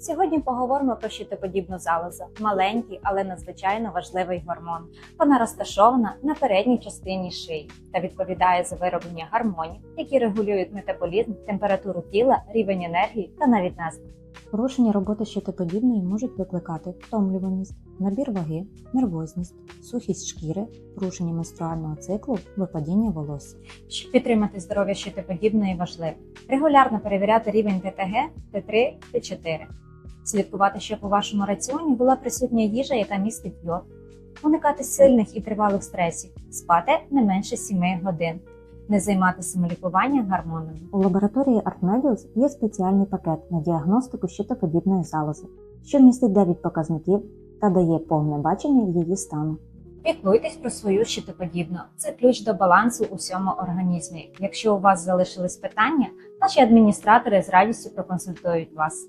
Сьогодні поговоримо про щитоподібну залозу, маленький, але надзвичайно важливий гормон. Вона розташована на передній частині шиї та відповідає за вироблення гормонів, які регулюють метаболізм, температуру тіла, рівень енергії та навіть настрій. Порушення роботи щитоподібної можуть викликати втомлюваність, набір ваги, нервозність, сухість шкіри, порушення менструального циклу, випадіння волосся. Щоб підтримати здоров'я щитоподібної важливо регулярно перевіряти рівень ТТГ, Т3, Т4, слідкувати, щоб у вашому раціоні була присутня їжа, яка містить йод, уникати сильних і тривалих стресів, спати не менше 7 годин, не займатися самолікуванням гормонами. У лабораторії ArtMedios є спеціальний пакет на діагностику щитоподібної залози, що містить 9 показників та дає повне бачення її стану. Піклуйтесь про свою щитоподібну. Це ключ до балансу у всьому організмі. Якщо у вас залишились питання, наші адміністратори з радістю проконсультують вас.